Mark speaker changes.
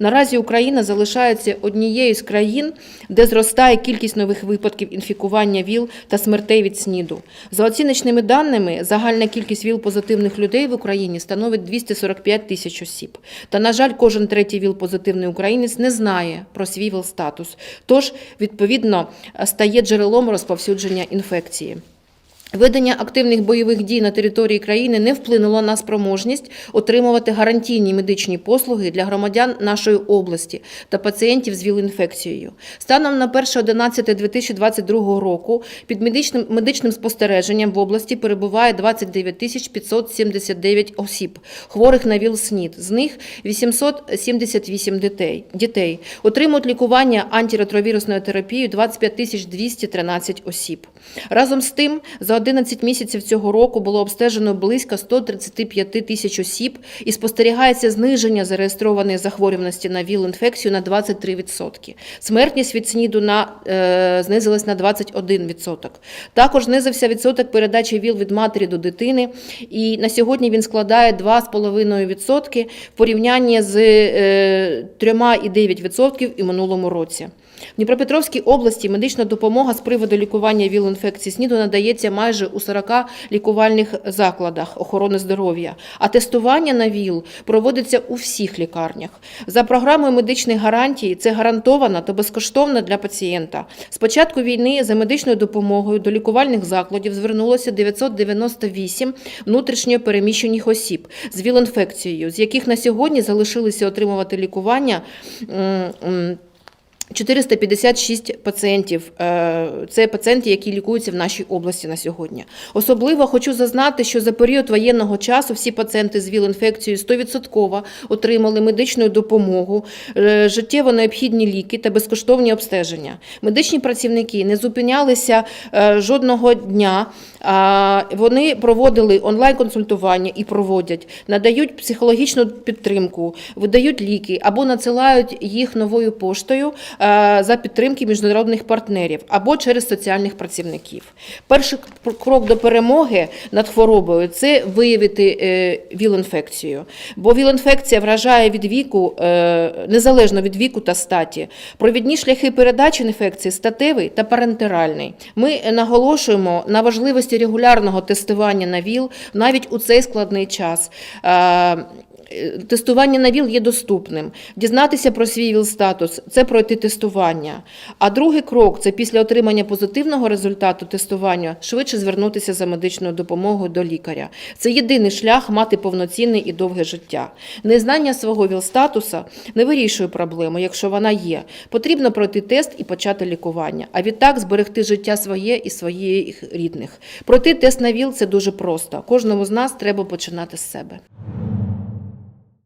Speaker 1: Наразі Україна залишається однією з країн, де зростає кількість нових випадків інфікування ВІЛ та смертей від СНІДу. За оціночними даними, загальна кількість ВІЛ-позитивних людей в Україні становить 245 тисяч осіб. Та, на жаль, кожен третій ВІЛ-позитивний українець не знає про свій ВІЛ-статус, тож, відповідно, стає джерелом розповсюдження інфекції. Ведення активних бойових дій на території країни не вплинуло на спроможність отримувати гарантійні медичні послуги для громадян нашої області та пацієнтів з ВІЛ-інфекцією. Станом на 1.11.2022 року під медичним, медичним спостереженням в області перебуває 29 тисяч 579 осіб, хворих на ВІЛ-СНІД. З них 878 дітей. дітей. Отримують лікування антиретровірусною терапією 25 тисяч 213 осіб. Разом з тим, за 11 місяців цього року було обстежено близько 135 тисяч осіб і спостерігається зниження зареєстрованої захворюваності на ВІЛ-інфекцію на 23%. Смертність від СНІДу на, е, знизилась на 21%. Також знизився відсоток передачі ВІЛ від матері до дитини, і на сьогодні він складає 2,5% в порівнянні з е, 3,9% і минулому році. В Дніпропетровській області медична допомога з приводу лікування ВІЛ-інфекції СНІДу надається майже у 40 лікувальних закладах охорони здоров'я, а тестування на ВІЛ проводиться у всіх лікарнях. За програмою медичних гарантій це гарантовано та безкоштовно для пацієнта. З початку війни за медичною допомогою до лікувальних закладів звернулося 998 внутрішньо переміщених осіб з ВІЛ-інфекцією, з яких на сьогодні залишилися отримувати лікування. М, м, 456 пацієнтів. Е, Це пацієнти, які лікуються в нашій області на сьогодні. Особливо хочу зазнати, що за період воєнного часу всі пацієнти з ВІЛ-інфекцією 100% отримали медичну допомогу, е, життєво необхідні ліки та безкоштовні обстеження. Медичні працівники не зупинялися е, жодного дня. Вони проводили онлайн-консультування і проводять, надають психологічну підтримку, видають ліки або надсилають їх новою поштою за підтримки міжнародних партнерів або через соціальних працівників. Перший крок до перемоги над хворобою це виявити е, ВІЛ-інфекцію. Бо ВІЛ-інфекція вражає від віку, е, незалежно від віку та статі. Провідні шляхи передачі інфекції статевий та парентеральний. Ми наголошуємо на важливості регулярного тестування на ВІЛ навіть у цей складний час. Е, Тестування на ВІЛ є доступним. Дізнатися про свій ВІЛ-статус – це пройти тестування. А другий крок – це після отримання позитивного результату тестування швидше звернутися за медичною допомогою до лікаря. Це єдиний шлях мати повноцінне і довге життя. Незнання свого ВІЛ-статуса не вирішує проблему, якщо вона є. Потрібно пройти тест і почати лікування, а відтак зберегти життя своє і своїх рідних. Пройти тест на ВІЛ – це дуже просто. Кожному з нас треба починати з себе.